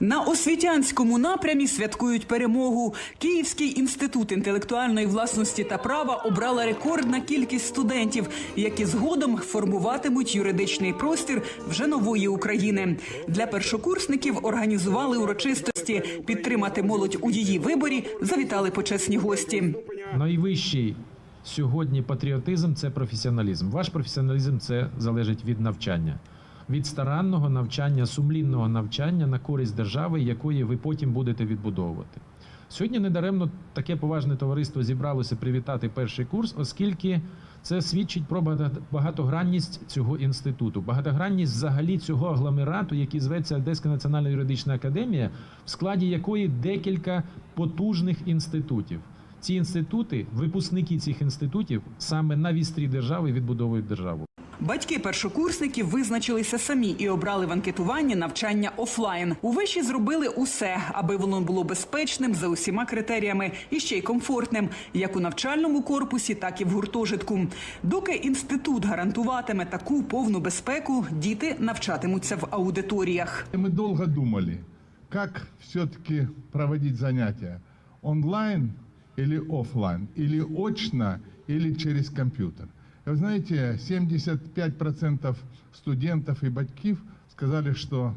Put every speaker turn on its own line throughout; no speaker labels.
На освітянському напрямі святкують перемогу. Київський інститут інтелектуальної власності та права обрала рекордна кількість студентів, які згодом формуватимуть юридичний простір вже нової України. Для першокурсників організували урочистості. Підтримати молодь у її виборі завітали почесні гості.
Найвищий сьогодні патріотизм це професіоналізм. Ваш професіоналізм це залежить від навчання, від старанного навчання, сумлінного навчання на користь держави, якої ви потім будете відбудовувати. Сьогодні недаремно таке поважне товариство зібралося привітати перший курс, оскільки це свідчить про багато- багатогранність цього інституту, багатогранність взагалі цього агломерату, який зветься Одеська національна юридична академія, в складі якої декілька потужних інститутів. Ці інститути, випускники цих інститутів, саме на вістрі держави відбудовують державу.
Батьки першокурсників визначилися самі і обрали в анкетуванні навчання офлайн. У виші зробили усе, аби воно було безпечним за усіма критеріями і ще й комфортним, як у навчальному корпусі, так і в гуртожитку. Доки інститут гарантуватиме таку повну безпеку, діти навчатимуться в аудиторіях.
И Мы долго думали, как все-таки проводить занятия. Онлайн или офлайн, или очно, или через компьютер. И Вы знаете, 75% студентов и батьків сказали, что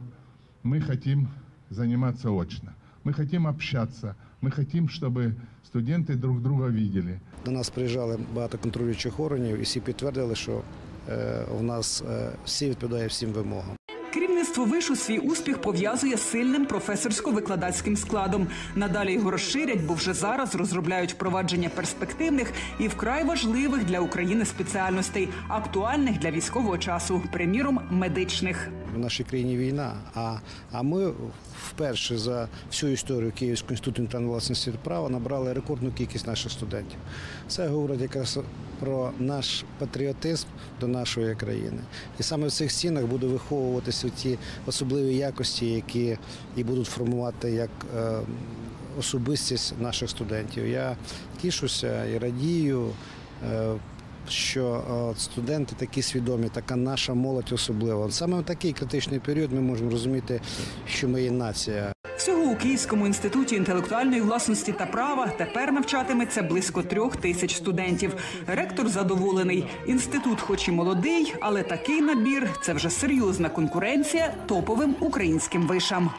мы хотим заниматься очно. Мы хотим общаться, мы хотим, чтобы студенты друг друга видели.
До нас приїжджали багато контролюючих органів, і всі підтвердили, що е, у нас е, всі відповідає всім вимогам.
Керівництво вишу свій успіх пов'язує з сильним професорсько-викладацьким складом. Надалі його розширять, бо вже зараз розробляють впровадження перспективних і вкрай важливих для України спеціальностей, актуальних для військового часу, приміром медичних.
В нашій країні війна, а, а ми вперше за всю історію Київського інституту інтелектуальної власності права набрали рекордну кількість наших студентів. Це говорить якраз про наш патріотизм до нашої країни. І саме в цих стінах буде виховуватися ті особливі якості, які і будуть формувати як е, особистість наших студентів. Я тішуся і радію. Що е, студенти такі свідомі, така наша молодь особлива. Саме в такий критичний період ми можемо розуміти, що ми є нація.
Всього у Київському інституті інтелектуальної власності та права тепер навчатиметься близько трьох тисяч студентів. Ректор задоволений. Інститут, хоч і молодий, але такий набір це вже серйозна конкуренція топовим українським вишам.